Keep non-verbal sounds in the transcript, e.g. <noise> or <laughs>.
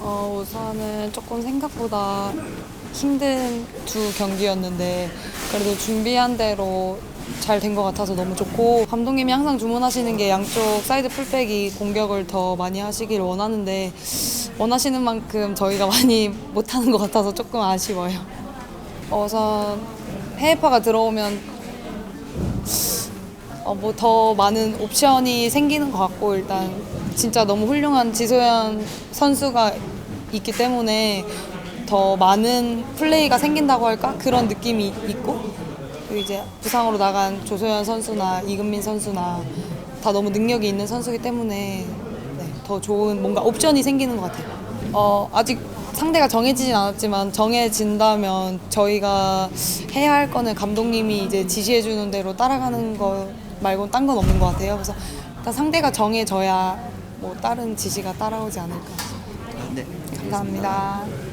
어, 우선은 조금 생각보다 힘든 두 경기였는데 그래도 준비한 대로 잘 된 것 같아서 너무 좋고 감독님이 항상 주문하시는 게 양쪽 사이드 풀백이 공격을 더 많이 하시길 원하는데 원하시는 만큼 저희가 <laughs> 많이 못하는 것 같아서 조금 아쉬워요. 우선 해외파가 들어오면 어, 뭐 더 많은 옵션이 생기는 것 같고 일단 진짜 너무 훌륭한 지소연 선수가 있기 때문에 더 많은 플레이가 생긴다고 할까 그런 느낌이 있고 이제 부상으로 나간 조소연 선수나 이금민 선수나 다 너무 능력이 있는 선수이기 때문에 네, 더 좋은 뭔가 옵션이 생기는 것 같아요. 어, 아직 상대가 정해지진 않았지만 정해진다면 저희가 해야 할 거는 감독님이 이제 지시해 주는 대로 따라가는 거 말고 딴건 없는 것 같아요. 그래서 일단 상대가 정해져야 뭐 다른 지시가 따라오지 않을까. 네. 감사합니다.